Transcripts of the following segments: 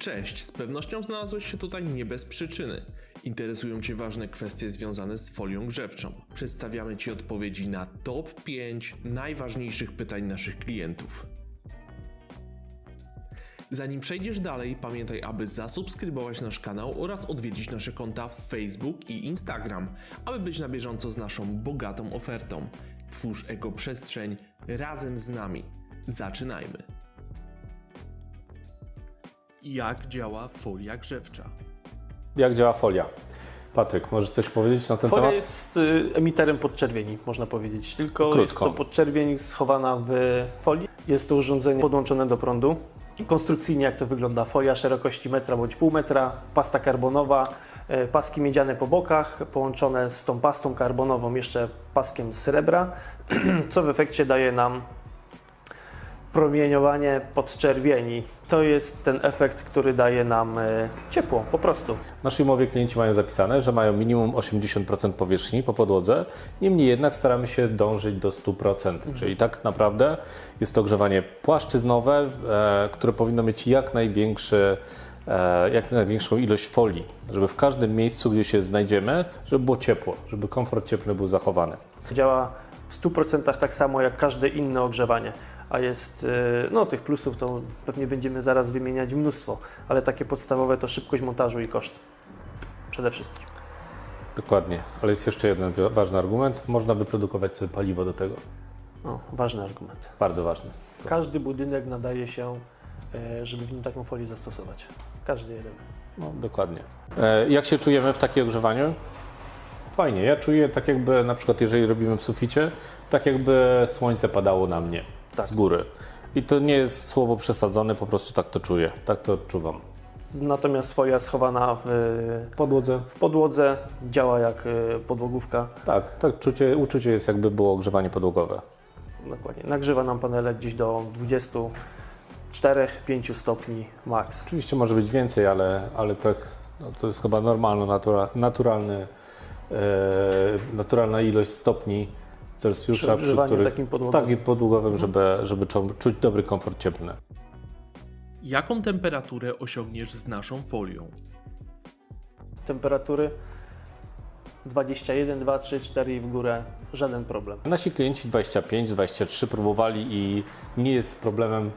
Cześć, z pewnością znalazłeś się tutaj nie bez przyczyny. Interesują Cię ważne kwestie związane z folią grzewczą. Przedstawiamy Ci odpowiedzi na top 5 najważniejszych pytań naszych klientów. Zanim przejdziesz dalej, pamiętaj, aby zasubskrybować nasz kanał oraz odwiedzić nasze konta w Facebook i Instagram, aby być na bieżąco z naszą bogatą ofertą. Twórz ekoprzestrzeń razem z nami. Zaczynajmy. Jak działa folia grzewcza? Jak działa folia? Patryk, możesz coś powiedzieć na ten Folia temat? jest y, emiterem podczerwieni, można powiedzieć. Tylko Krótko. jest to podczerwień schowana w folii. Jest to urządzenie podłączone do prądu. Konstrukcyjnie jak to wygląda? Folia szerokości metra bądź pół metra, pasta karbonowa, y, paski miedziane po bokach, połączone z tą pastą karbonową jeszcze paskiem z srebra, co w efekcie daje nam promieniowanie podczerwieni. To jest ten efekt, który daje nam y, ciepło, po prostu. W naszej umowie klienci mają zapisane, że mają minimum 80% powierzchni po podłodze, niemniej jednak staramy się dążyć do 100%, czyli tak naprawdę jest to ogrzewanie płaszczyznowe, e, które powinno mieć jak największy e, jak największą ilość folii, żeby w każdym miejscu, gdzie się znajdziemy, żeby było ciepło, żeby komfort cieplny był zachowany. Działa w 100% tak samo jak każde inne ogrzewanie. A jest, y, no tych plusów to pewnie będziemy zaraz wymieniać mnóstwo, ale takie podstawowe to szybkość montażu i koszt. Przede wszystkim. Dokładnie, ale jest jeszcze jeden wa- ważny argument, można wyprodukować sobie paliwo do tego, No, ważny argument. bardzo ważny. Każdy budynek nadaje się, y, żeby w nim taką folię zastosować. Każdy jeden. No, dokładnie. E, jak się czujemy w takim ogrzewaniu? Fajnie. Ja czuję tak jakby, na przykład jeżeli robimy w suficie, tak jakby słońce padało na mnie Tak. z góry. I to nie jest słowo przesadzone, po prostu tak to czuję, tak to odczuwam. Natomiast folia schowana w, Podłodze? w podłodze działa jak y, podłogówka. Tak, tak czucie, uczucie jest jakby było ogrzewanie podłogowe. Dokładnie. Nagrzewa nam panele gdzieś do 24-5 stopni max. Oczywiście może być więcej, ale, ale tak, no to jest chyba normalny, natura, naturalny, e, naturalna ilość stopni Celsjusza, Przy ogrzewaniu takim podłogowym. Tak, i podłogowym, żeby, żeby czu- czuć dobry komfort cieplny. Jaką temperaturę osiągniesz z naszą folią? temperatury 21, 2, 3, 4 i w górę żaden problem. Nasi klienci 25, 23 próbowali i nie jest problemem,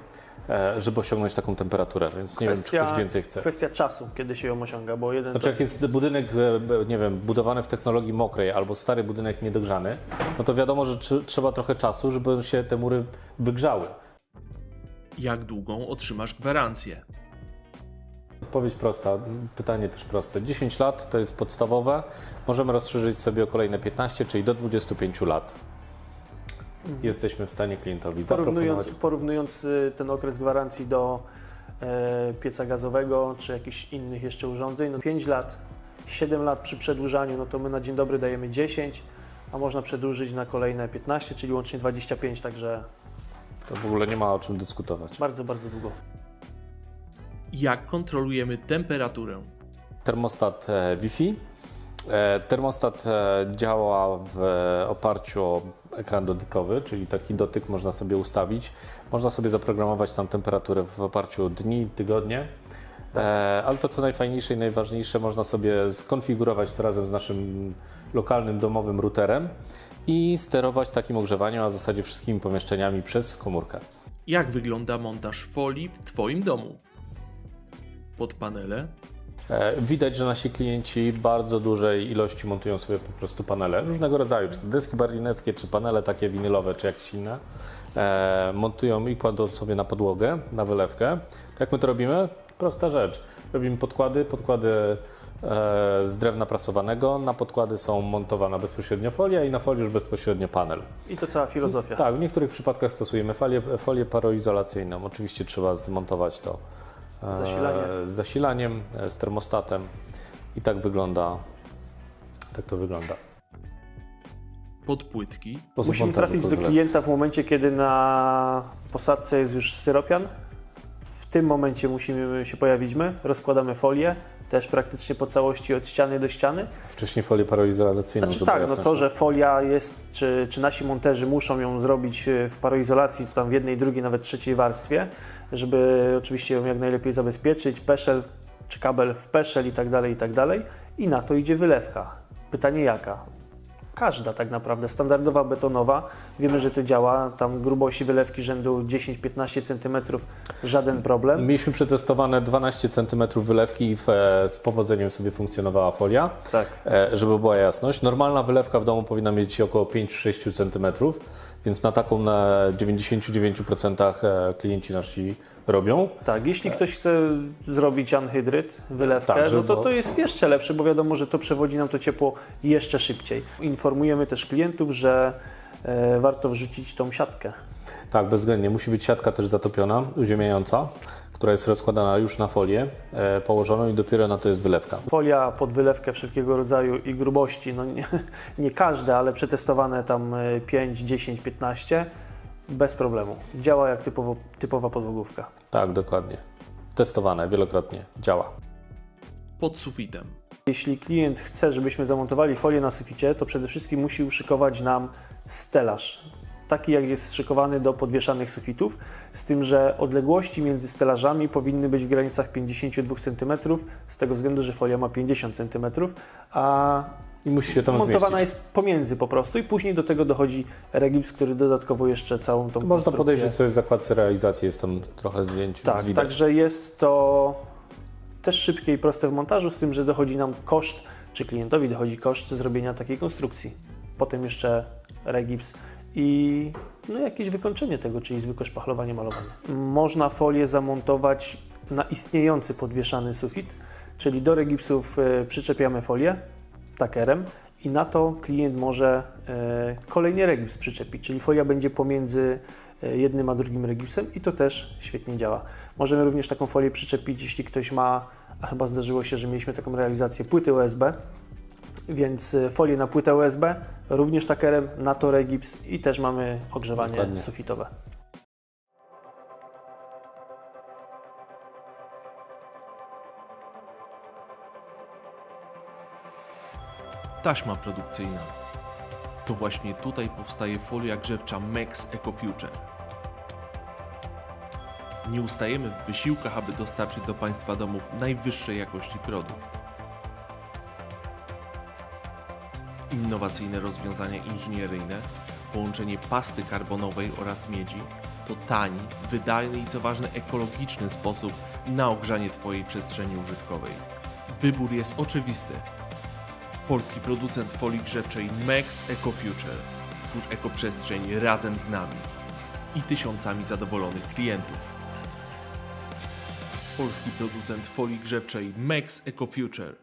żeby osiągnąć taką temperaturę, więc nie wiem, czy ktoś więcej chce. kwestia czasu, kiedy się ją osiąga, bo jeden Znaczy to jak jest budynek, e, nie wiem, budowany w technologii mokrej albo stary budynek niedogrzany, no to wiadomo, że tr- trzeba trochę czasu, żeby się te mury wygrzały. Jak długą otrzymasz gwarancję? Odpowiedź prosta, pytanie też proste. 10 lat to jest podstawowe, możemy rozszerzyć sobie o kolejne 15, czyli do 25 lat. Jesteśmy w stanie klientowi porównując, zaproponować. porównując y, ten okres gwarancji do e, pieca gazowego czy jakichś innych jeszcze urządzeń, no 5 lat, 7 lat przy przedłużaniu, no to my na dzień dobry dajemy 10, a można przedłużyć na kolejne 15, czyli łącznie 25, także To w ogóle nie ma o czym dyskutować. bardzo, bardzo długo. Jak kontrolujemy temperaturę? termostat e, Wi-Fi. E, Termostat e, działa w e, oparciu o ekran dotykowy, czyli taki dotyk można sobie ustawić. Można sobie zaprogramować tam temperaturę w oparciu o dni, tygodnie. Ale to co najfajniejsze i najważniejsze, można sobie skonfigurować to razem z naszym lokalnym domowym routerem i sterować takim ogrzewaniem, a w zasadzie wszystkimi pomieszczeniami przez komórkę. Jak wygląda montaż folii w Twoim domu? Pod panele? E, Widać, że nasi klienci bardzo dużej ilości montują sobie po prostu panele różnego rodzaju, czy to deski barlineckie, czy panele takie winylowe, czy jakieś inne. E, montują i kładą sobie na podłogę, na wylewkę. Jak my to robimy? Prosta rzecz. Robimy podkłady, podkłady e, z drewna prasowanego. Na podkłady są montowana bezpośrednio folia i na folii już bezpośrednio panel. I to cała filozofia. Tak, w niektórych przypadkach stosujemy folię, folię paroizolacyjną. Oczywiście trzeba zmontować to Zasilanie. z zasilaniem, e, z termostatem i tak wygląda. Tak to wygląda. Pod płytki? Sposób Musimy trafić do klienta w momencie, kiedy na posadce jest już styropian. Tym momencie musimy się pojawić my, rozkładamy folię, też praktycznie po całości od ściany do ściany. Wcześniej folię paroizolacyjną. Znaczy tak, no to, że folia jest, czy, czy nasi monterzy muszą ją zrobić e, w paroizolacji, to tam w jednej, drugiej, nawet trzeciej warstwie, żeby oczywiście ją jak najlepiej zabezpieczyć, peszel czy kabel w peszel i tak dalej, i tak dalej. I na to idzie wylewka. Pytanie jaka? Każda tak naprawdę, standardowa betonowa. Wiemy, że to działa, tam grubości wylewki rzędu 10-15 cm, żaden problem. Mieliśmy przetestowane 12 cm wylewki i e, z powodzeniem sobie funkcjonowała folia. Tak. E, żeby była jasność. Normalna wylewka w domu powinna mieć około 5-6 cm, więc na taką na 99% e, klienci nasi robią. Tak, jeśli ktoś chce zrobić anhydryt, wylewkę, Tak, no to to jest jeszcze lepsze, bo wiadomo, że to przewodzi nam to ciepło jeszcze szybciej. Informujemy też klientów, że e, warto wrzucić tą siatkę. Tak, bezwzględnie. Musi być siatka też zatopiona, uziemiająca, która jest rozkładana już na folię e, położoną i dopiero na to jest wylewka. Folia pod wylewkę wszelkiego rodzaju i grubości, no nie, nie każde, ale przetestowane tam e, 5, 10, 15, bez problemu. Działa jak typowo, typowa podłogówka. Tak, dokładnie. Testowane wielokrotnie. Działa. Pod sufitem. Jeśli klient chce, żebyśmy zamontowali folię na suficie, to przede wszystkim musi uszykować nam stelaż. Taki jak jest szykowany do podwieszanych sufitów, z tym, że odległości między stelażami powinny być w granicach 52 cm, z tego względu, że folia ma 50 cm, a I musi się tam montowana zmieścić. jest pomiędzy po prostu i później do tego dochodzi regips, który dodatkowo jeszcze całą tą Można podejrzeć sobie w zakładce realizacji, jest tam trochę zdjęć, tak, widać. także jest to też szybkie i proste w montażu, z tym, że dochodzi nam koszt, czy klientowi dochodzi koszt zrobienia takiej konstrukcji. Potem jeszcze regips i no, jakieś wykończenie tego, czyli zwykłe szpachlowanie, malowanie. Można folię zamontować na istniejący podwieszany sufit, czyli do regipsów e, przyczepiamy folię takerem i na to klient może e, kolejny regips przyczepić, czyli folia będzie pomiędzy e, jednym a drugim regipsem i to też świetnie działa. Możemy również taką folię przyczepić, jeśli ktoś ma, a chyba zdarzyło się, że mieliśmy taką realizację płyty USB, więc e, folię na płytę USB, również takerem, na to regips i też mamy ogrzewanie Dokładnie. sufitowe. Taśma produkcyjna. To właśnie tutaj powstaje folia grzewcza Max EcoFuture. Nie ustajemy w wysiłkach, aby dostarczyć do Państwa domów najwyższej jakości produkt. Innowacyjne rozwiązania inżynieryjne, połączenie pasty karbonowej oraz miedzi to tani, wydajny i co ważne ekologiczny sposób na ogrzanie Twojej przestrzeni użytkowej. Wybór jest oczywisty. Polski producent folii grzewczej Max EcoFuture. Twórz ekoprzestrzeń razem z nami i tysiącami zadowolonych klientów. Polski producent folii grzewczej Max EcoFuture.